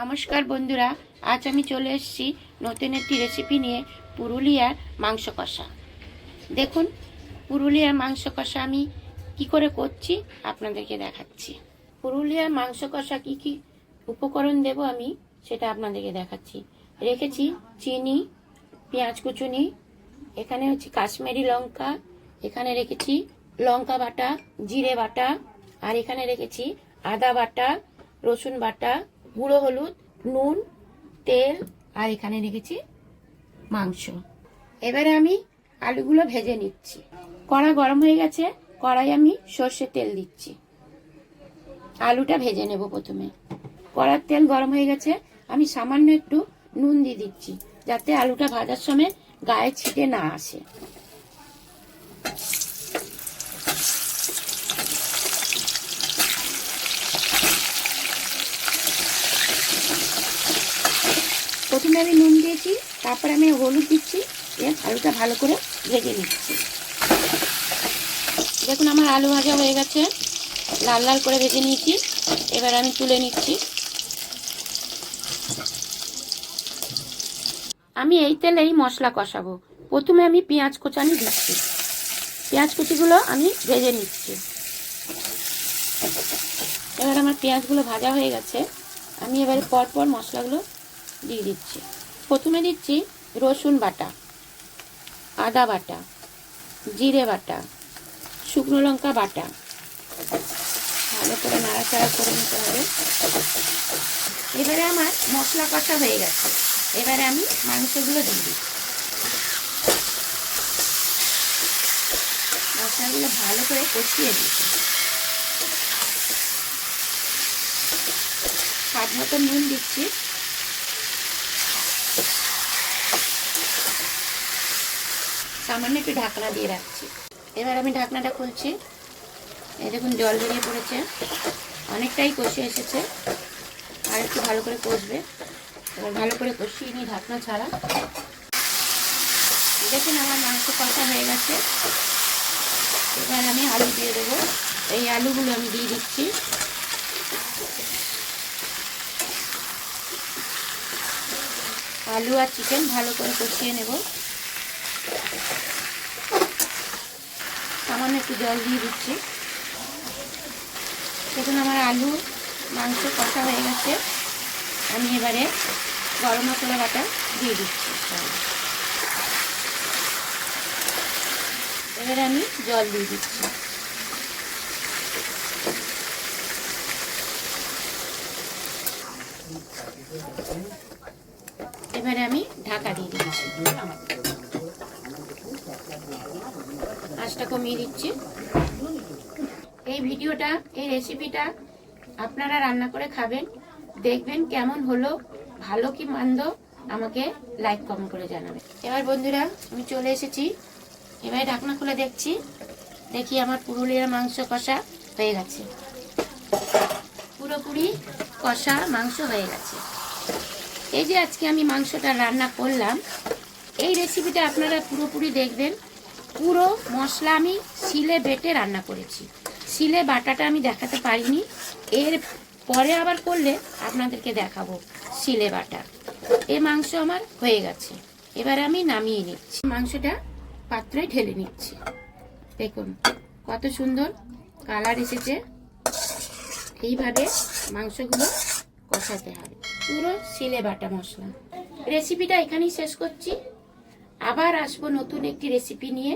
নমস্কার বন্ধুরা, আজ আমি চলে এসেছি নতুন একটি রেসিপি নিয়ে পুরুলিয়ার মাংস কষা। দেখুন, পুরুলিয়ার মাংস কষা আমি কি করে করছি আপনাদেরকে দেখাচ্ছি। পুরুলিয়ার মাংস কষা কি কি উপকরণ দেব আমি সেটা আপনাদেরকে দেখাচ্ছি। রেখেছি চিনি, পেঁয়াজ কুচুনি, এখানে হচ্ছে কাশ্মীরি লঙ্কা, এখানে রেখেছি লঙ্কা বাটা, জিরে বাটা, আর এখানে রেখেছি আদা বাটা, রসুন বাটা গুঁড়ো হলুদ, নুন, তেল, আর এখানে রেখেছি মাংস। এবারে আমি আলুগুলো ভেজে নিচ্ছি। কড়া গরম হয়ে গেছে, কড়াই আমি সর্ষে তেল দিচ্ছি। আলুটা ভেজে নেব প্রথমে। কড়ার তেল গরম হয়ে গেছে, আমি সামান্য একটু নুন দিয়ে দিচ্ছি, যাতে আলুটা ভাজার সময় গায়ে ছিটে না আসে। প্রথমে আমি নুন দিয়েছি, তারপরে আমি হলুদ দিচ্ছি, দিয়ে আলুটা ভালো করে ভেজে নিচ্ছি। দেখুন আমার আলু ভাজা হয়ে গেছে, লাল লাল করে ভেজে নিয়েছি, এবার আমি তুলে নিচ্ছি। আমি এই তেলেই মশলা কষাবো। প্রথমে আমি পেঁয়াজ কোচানি দিচ্ছি। পেঁয়াজ কুচিগুলো আমি ভেজে নিচ্ছি। এবার আমার পেঁয়াজগুলো ভাজা হয়ে গেছে। আমি এবারে পরপর মশলাগুলো দিয়ে দিচ্ছি। প্রথমে দিচ্ছি রসুন বাটা, আদা বাটা, জিরে বাটা, শুকনো লঙ্কা বাটা। ভালো করে নাড়াচাড়া করে নিতে হবে। এবারে আমার মশলা কষা হয়ে গেছে। এবারে আমি মাংসগুলো দিয়ে দিচ্ছি। মশলাগুলো ভালো করে কষিয়ে দিচ্ছি। স্বাদ মতো নুন দিচ্ছি। সামান্য একটু ঢাকনা দিয়ে রাখছি। এবার আমি ঢাকনাটা খুলছি। এই দেখুন, জল বেরিয়ে পড়েছে। অনেকটাই কষে এসেছে। আর একটু ভালো করে কষবে। এবার ভালো করে কষিয়ে নিই ঢাকনা ছাড়া। দেখুন, আমার মাংস কষা হয়ে গেছে। এবার আমি আলু দিয়ে দেবো। এই আলুগুলো আমি দিয়ে দিচ্ছি। আলু আর চিকেন ভালো করে কষিয়ে নেব। সামান্য একটু জল দিয়ে দিচ্ছি। দেখুন, আমার আলু, মাংস কষা হয়ে গেছে। আমি এবারে গরম মশলা বাটা দিয়ে দিচ্ছি। এবারে আমি জল দিয়ে দিচ্ছি। এবারে আমি ঢাকা দিয়ে দিচ্ছি। আঁচটা কমিয়ে দিচ্ছি। এই ভিডিওটা, এই রেসিপিটা আপনারা রান্না করে খাবেন, দেখবেন কেমন হলো, ভালো কি মন্দ, আমাকে লাইক কমেন্ট করে জানাবেন। এবার বন্ধুরা, আমি চলে এসেছি। এবার ঢাকনা খুলে দেখছি। দেখি আমার পুরুলিয়ার মাংস কষা হয়ে গেছে। পুরোপুরি কষা মাংস হয়ে গেছে। এই যে আজকে আমি মাংসটা রান্না করলাম, এই রেসিপিটা আপনারা পুরোপুরি দেখবেন। পুরো মশলা আমি শিলে বেটে রান্না করেছি। শিলে বাটাটা আমি দেখাতে পারিনি। এর পরে আবার করলে আপনাদেরকে দেখাবো শিলে বাটা। এ মাংস আমার হয়ে গেছে। এবার আমি নামিয়ে নিচ্ছি। মাংসটা পাত্রে ঢেলে নিচ্ছি। দেখুন কত সুন্দর কালার এসেছে। এইভাবে মাংসগুলো কষাতে হবে। পুরো শিলে বাটা মশলা। রেসিপিটা এখানেই শেষ করছি। আবার আসব নতুন একটি রেসিপি নিয়ে।